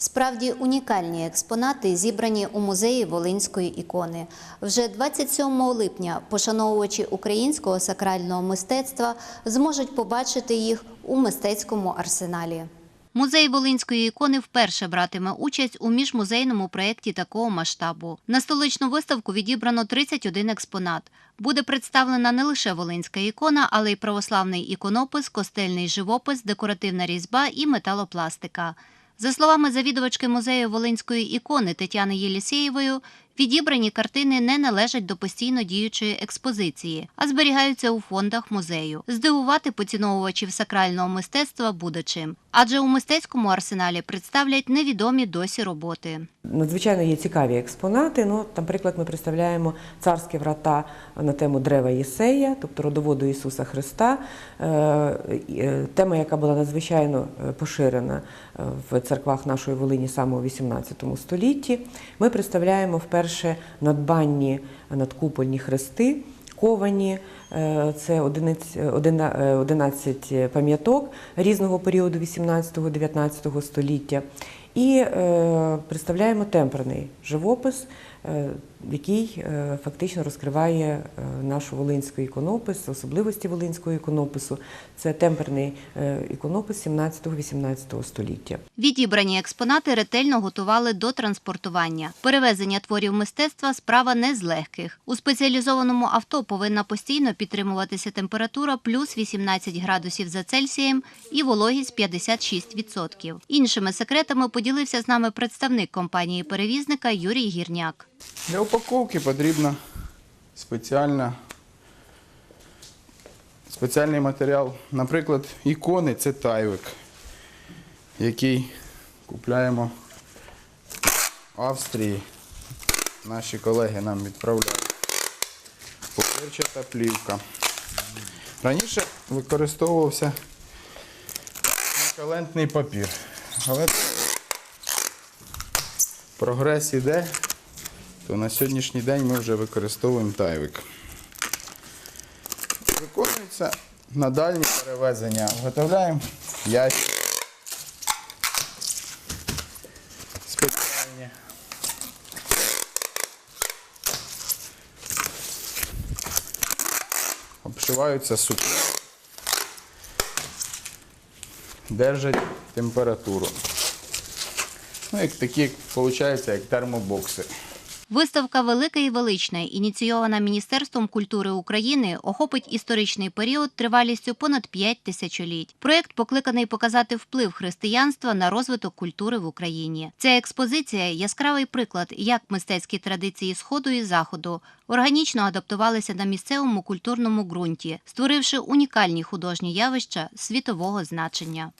Справді унікальні експонати зібрані у музеї Волинської ікони. Вже 27 липня пошановувачі українського сакрального мистецтва зможуть побачити їх у мистецькому арсеналі. Музей Волинської ікони вперше братиме участь у міжмузейному проєкті такого масштабу. На столичну виставку відібрано 31 експонат. Буде представлена не лише волинська ікона, але й православний іконопис, костельний живопис, декоративна різьба і металопластика. За словами завідувачки музею Волинської ікони Тетяни Єлісєєвої, відібрані картини не належать до постійно діючої експозиції, а зберігаються у фондах музею. Здивувати поціновувачів сакрального мистецтва буде чим, адже у мистецькому арсеналі представлять невідомі досі роботи. Надзвичайно є цікаві експонати. Ну, там, наприклад, ми представляємо царські врата на тему дерева Єсея, тобто родоводу Ісуса Христа. Е, е, Тема, яка була надзвичайно е, поширена в церквах нашої Волині саме у XVIII столітті. Ми представляємо вперше надбанні надкупольні хрести. Ковані, е, це 11, е, 11 пам'яток різного періоду 18-19 століття. І е, представляємо темперний живопис, е, який е, фактично розкриває е, нашу волинську іконопис, особливості волинського іконопису. Це темперний е, іконопис 17-18 століття. Відібрані експонати ретельно готували до транспортування. Перевезення творів мистецтва справа не з легких. У спеціалізованому авто повинна постійно підтримуватися температура плюс 18 градусів за Цельсієм і вологість 56%. Іншими секретами поділився з нами представник компанії-перевізника Юрій Гірняк. Для упаковки потрібна спеціальна, спеціальний матеріал. Наприклад, ікони це тайвик, який купляємо в Австрії. Наші колеги нам відправляють. Пупирчата плівка. Раніше використовувався накалентний папір. Але прогрес іде, то на сьогоднішній день ми вже використовуємо тайвик. Виконується на дальні перевезення. Виготовляємо ящик. Спеціальні. Обшиваються сукно. Держать температуру. Ну, як такі, виходить, як термобокси. Виставка Велика і велична, ініційована Міністерством культури України, охопить історичний період тривалістю понад 5 тисячоліть. Проєкт покликаний показати вплив християнства на розвиток культури в Україні. Ця експозиція яскравий приклад, як мистецькі традиції сходу і заходу органічно адаптувалися на місцевому культурному ґрунті, створивши унікальні художні явища світового значення.